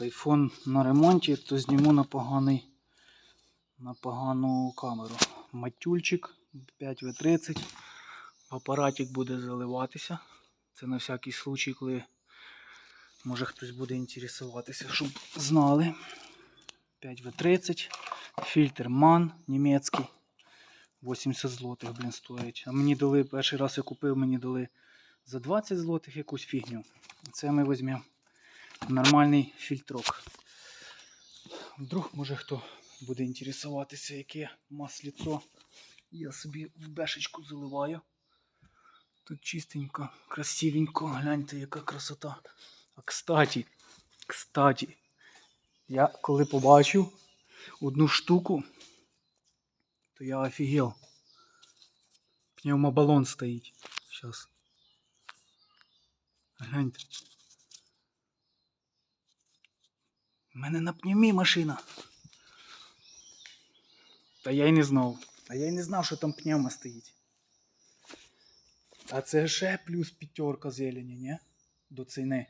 Айфон на ремонті, то зніму на поганий на погану камеру. Матюльчик 5В30. Апаратик буде заливатися. Це на всякий случай, коли може хтось буде інтересуватися, щоб знали. 5В30. Фільтр MAN німецький. 80 злотих, блін, стоїть. А мені дали, перший раз я купив, мені дали за 20 злотих якусь фігню. Це ми візьмемо нормальний фільтрок. Вдруг, може хто буде інтересуватися, яке масліцо. Я собі в бешечку заливаю. Тут чистенько, красивенько. Гляньте, яка красота. А кстати, кстати, я коли побачив одну штуку, то я офігел. Пневмобалон стоїть. Сейчас. Гляньте. У мене на пневмі машина. Та я й не знав. А я й не знав, що там пневма стоїть. А це ще плюс п'ятерка зелені, ні? До ціни.